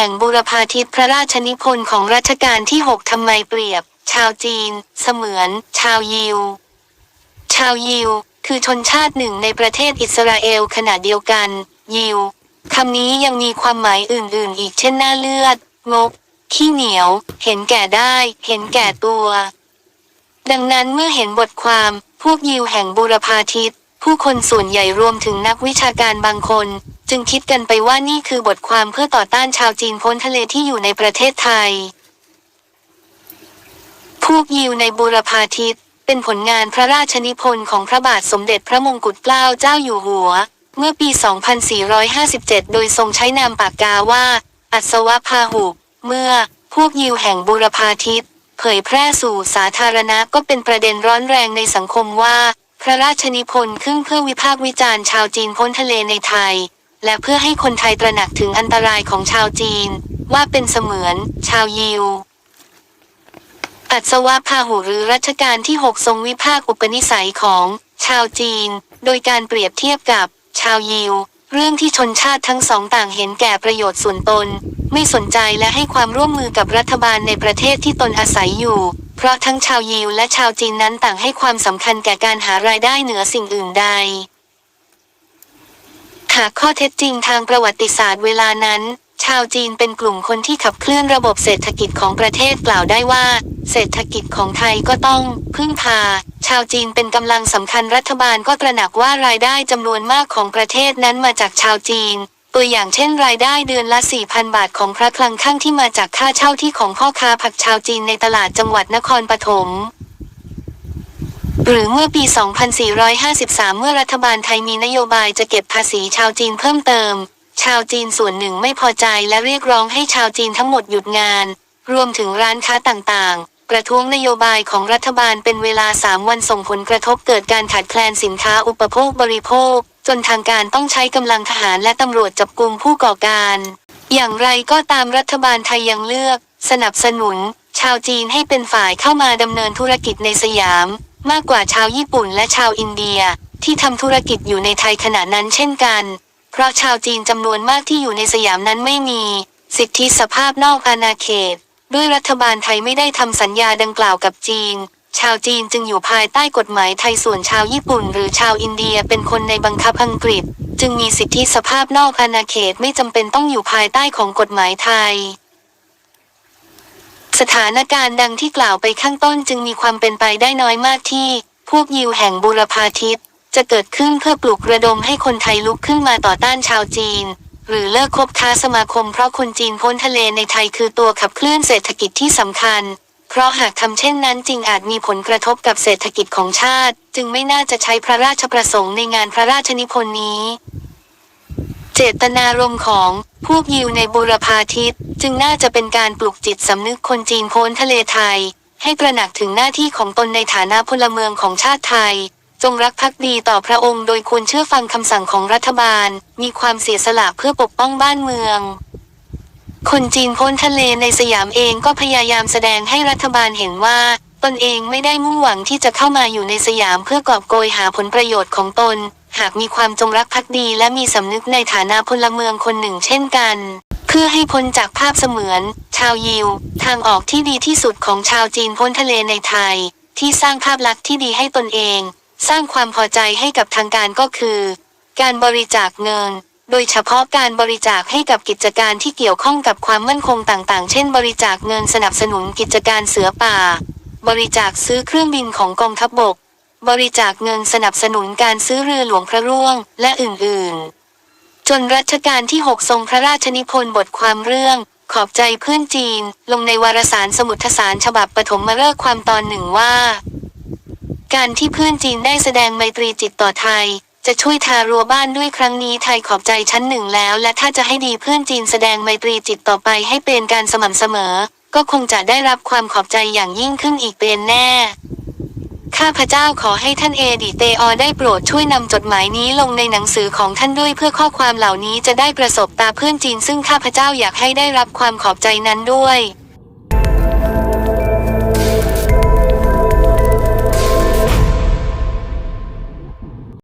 แห่งบูรพาทิตพระราชนิพนธ์ของรัชกาลที่ 6 ทำไมเปรียบ ชาวจีน เสมือน ชาวยิว ชาวยิว คือชนชาติหนึ่งในประเทศอิสราเอลขณะเดียวกัน ยิวคำนี้ยังมีความหมายอื่น ๆ อีกเช่นหน้าเลือดงกขี้เหนียว เห็นแก่ได้ เห็นแก่ตัว ดังนั้นเมื่อเห็นบทความพวกยิวแห่งบูรพาทิตผู้คนส่วนใหญ่รวมถึงนักวิชาการบางคน จึงคิดกันไปว่านี่คือบทความเพื่อต่อต้านชาวจีนพ้นทะเลที่อยู่ในประเทศไทยพวกยิวในบูรพาทิตเป็นผลงานพระราชนิพนธ์ของพระบาทสมเด็จพระมงกุฎเกล้าเจ้าอยู่หัว เมื่อปี 2457 โดยทรงใช้นามปากกาว่า อัศวพาหุ เมื่อพวกยิวแห่งบูรพาทิตเผยแพร่สู่สาธารณะก็เป็นประเด็นร้อนแรงในสังคมว่า พระราชนิพนธ์ขึ้นเพื่อวิพากษ์วิจารณ์ชาวจีนพ้นทะเลในไทย และเพื่อให้คนไทยตระหนักถึงอันตรายของชาวจีน ว่าเป็นเสมือน ชาวยิว อัศวพาหุหรือรัชกาลที่ 6 ทรงวิพากษ์อุปนิสัยของ ชาวจีน โดยการเปรียบเทียบกับ ชาวยิว เรื่องที่ชนชาติทั้งสองต่างเห็นแก่ประโยชน์ส่วนตน ไม่สนใจและให้ความร่วมมือกับรัฐบาลในประเทศที่ตนอาศัยอยู่ เพราะทั้งชาวยิวและชาวจีนนั้นต่างให้ความสำคัญแก่การหารายได้เหนือสิ่งอื่นใด หากข้อเท็จจริงทางประวัติศาสตร์เวลานั้น ชาวจีนเป็นกลุ่มคนที่ขับเคลื่อนระบบเศรษฐกิจของประเทศกล่าวได้ว่า เศรษฐกิจของไทยก็ต้อง พึ่งพา ชาวจีนเป็นกำลังสำคัญรัฐบาลก็ตระหนักว่ารายได้จำนวนมากของประเทศนั้นมาจากชาวจีน ตัวอย่างเช่นรายได้เดือนละ 4,000 บาทของพระคลังข้างที่มาจากค่าเช่าที่ของพ่อค้าผักชาวจีนในตลาดจังหวัดนครปฐม หรือเมื่อปี 2453 เมื่อรัฐบาลไทยมีนโยบายจะเก็บภาษีชาวจีนเพิ่มเติม ชาวจีนส่วนหนึ่งไม่พอใจและเรียกร้องให้ชาวจีนทั้งหมดหยุดงาน รวมถึงร้านค้าต่างๆ ประท้วงนโยบายของรัฐบาลเป็นเวลา 3 วันส่งผลกระทบเกิดการขาดแคลนสินค้าอุปโภคบริโภค จนทางการต้องใช้กำลังทหารและตำรวจจับกุมผู้ก่อการ อย่างไรก็ตามรัฐบาลไทยยังเลือก สนับสนุน ชาวจีนให้เป็นฝ่ายเข้ามาดำเนินธุรกิจในสยาม มากกว่าชาวญี่ปุ่นและชาวอินเดีย ที่ทำธุรกิจอยู่ในไทยขณะนั้นเช่นกัน เพราะชาวจีนจำนวนมากที่อยู่ในสยามนั้นไม่มี สิทธิสภาพนอกอาณาเขต ด้วยรัฐบาลไทยไม่ได้ทำสัญญาดังกล่าวกับจีน ชาวจีนจึงอยู่ภายใต้กฎหมายไทยส่วนชาวญี่ปุ่น หรือชาวอินเดียเป็นคนในบังคับอังกฤษ จึงมีสิทธิสภาพนอกอาณาเขตไม่จำเป็นต้องอยู่ภายใต้ของกฎหมายไทย สถานการณ์ดังที่กล่าวไปข้างต้นจึงมีความเป็นไปได้น้อยมากที่ พวกยิวแห่งบูรพาทิตจะเกิดขึ้นเพื่อปลุกระดมให้คนไทยลุกขึ้นมาต่อต้านชาวจีน หรือเลิกคบค้าสมาคมเพราะคนจีนพ้นทะเลในไทยคือตัวขับเคลื่อนเศรษฐกิจที่สำคัญ เพราะหากทำเช่นนั้นจริงอาจมีผลกระทบกับเศรษฐกิจของชาติ จึงไม่น่าจะใช้พระราชประสงค์ในงานพระราชนิพนธ์นี้ เจตนารมณ์ของพวกยิวในบูรพาทิต จึงน่าจะเป็นการปลุกจิตสำนึกคนจีนพ้นทะเลไทย ให้ตระหนักถึงหน้าที่ของตนในฐานะพลเมืองของชาติไทย จงรักภักดีต่อพระองค์โดยควรเชื่อฟังคำสั่งของรัฐบาล มีความเสียสละเพื่อปกป้องบ้านเมือง คนจีนพ้นทะเลในสยามเองก็พยายามแสดงให้รัฐบาลเห็นว่าตนเองไม่ได้มุ่งหวังที่จะเข้ามาอยู่ในสยามเพื่อกอบโกยหาผลประโยชน์ของตน หากมีความจงรักภักดีและมีสำนึกในฐานะพลเมืองคนหนึ่งเช่นกัน เพื่อให้พ้นจากภาพเสมือน ชาวยิว ทางออกที่ดีที่สุดของชาวจีนพ้นทะเลในไทย ที่สร้างภาพลักษณ์ที่ดีให้ตนเอง สร้างความพอใจให้กับทางการก็คือ การบริจาคเงิน โดยเฉพาะการบริจาคให้กับกิจการที่เกี่ยวข้องกับความมั่นคงต่างๆ เช่น บริจาคเงินสนับสนุนกิจการเสือป่า บริจาคซื้อเครื่องบินของกองทัพบบก บริจาคเงินสนับสนุนการซื้อเรือหลวงพระร่วง และอื่นๆ จนรัชกาลที่ 6 ทรงพระราชนิพนธ์บทความเรื่อง ขอบใจเพื่อนจีน ลงในวารสารสมุทรสารฉบับปฐมฤกษ์ความตอนหนึ่งว่า การที่เพื่อนจีนได้แสดงไมตรีจิตต่อไทย จะช่วยทารัวบ้านด้วยครั้งนี้ไทยขอบใจชั้นหนึ่งแล้ว และถ้าจะให้ดีเพื่อนจีนแสดงไมตรีจิตต่อไปให้เป็นการสม่ำเสมอ ก็คงจะได้รับความขอบใจอย่างยิ่งขึ้นอีกเป็นแน่ ข้าพเจ้าขอให้ท่านเอดิเตออได้โปรดช่วยนำจดหมายนี้ลงในหนังสือของท่านด้วยเพื่อข้อความเหล่านี้จะได้ประสบตาเพื่อนจีนซึ่งข้าพเจ้าอยากให้ได้รับความขอบใจนั้นด้วย